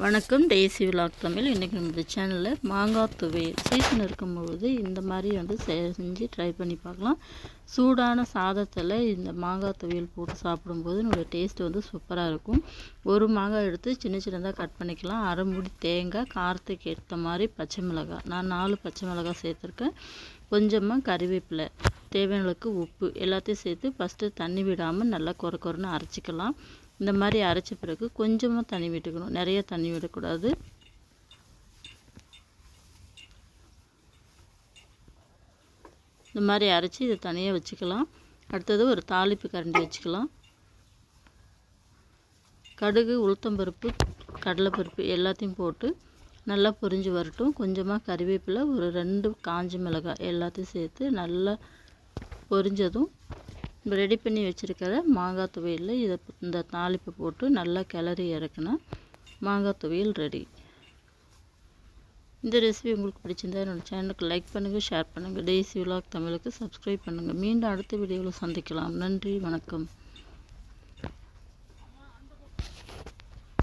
வணக்கம் daisy vlog Tamil. இன்றைக்கி நம்ம சேனலில் மாங்காய் துவையல். சீசன் இருக்கும்பொழுது இந்த மாதிரி வந்து செஞ்சு ட்ரை பண்ணி பார்க்கலாம். சூடான சாதத்தில் இந்த மாங்காய் துவையல் போட்டு சாப்பிடும்போது நம்மளுடைய டேஸ்ட் வந்து சூப்பராக இருக்கும். ஒரு மாங்காய் எடுத்து சின்ன சின்னதாக கட் பண்ணிக்கலாம். அரை முடி தேங்காய் காரத்துக்கு ஏற்ற மாதிரி பச்சை மிளகாய். நான் நாலு பச்சை மிளகாய் சேர்த்துருக்கேன். கொஞ்சமாக கறிவேப்பிலை தேவையான அளவுக்கு உப்பு எல்லாத்தையும் சேர்த்து ஃபஸ்ட்டு தண்ணி விடாமல் நல்லா குறை குறைன்னு அரைச்சிக்கலாம். இந்த மாதிரி அரைச்ச பிறகு கொஞ்சமாக தண்ணி விட்டுக்கணும். நிறைய தண்ணி விடக்கூடாது. இந்த மாதிரி அரைச்சி இதை தனியாக வச்சுக்கலாம். அடுத்தது ஒரு தாளிப்பு கரண்டி வச்சுக்கலாம். கடுகு உளுத்தம்பருப்பு கடலைப்பருப்பு எல்லாத்தையும் போட்டு நல்லா பொரிஞ்சு வரட்டும். கொஞ்சமாக கறிவேப்பிலை ஒரு ரெண்டு காஞ்ச மிளகாய் எல்லாத்தையும் சேர்த்து நல்லா பொரிஞ்சதும் இப்போ ரெடி பண்ணி வச்சுருக்கிற மாங்காய் துவையலில் இதை இந்த தாளிப்பை போட்டு நல்லா கிளறி இறக்குனா மாங்காய் துவையல் ரெடி இந்த ரெசிபி உங்களுக்கு பிடிச்சிருந்தா என்னோடய சேனலுக்கு லைக் பண்ணுங்கள் ஷேர் பண்ணுங்கள் டெய்ஸி விலாக் தமிழுக்கு சப்ஸ்கிரைப் பண்ணுங்கள் மீண்டும் அடுத்த வீடியோவில் சந்திக்கலாம். நன்றி வணக்கம்.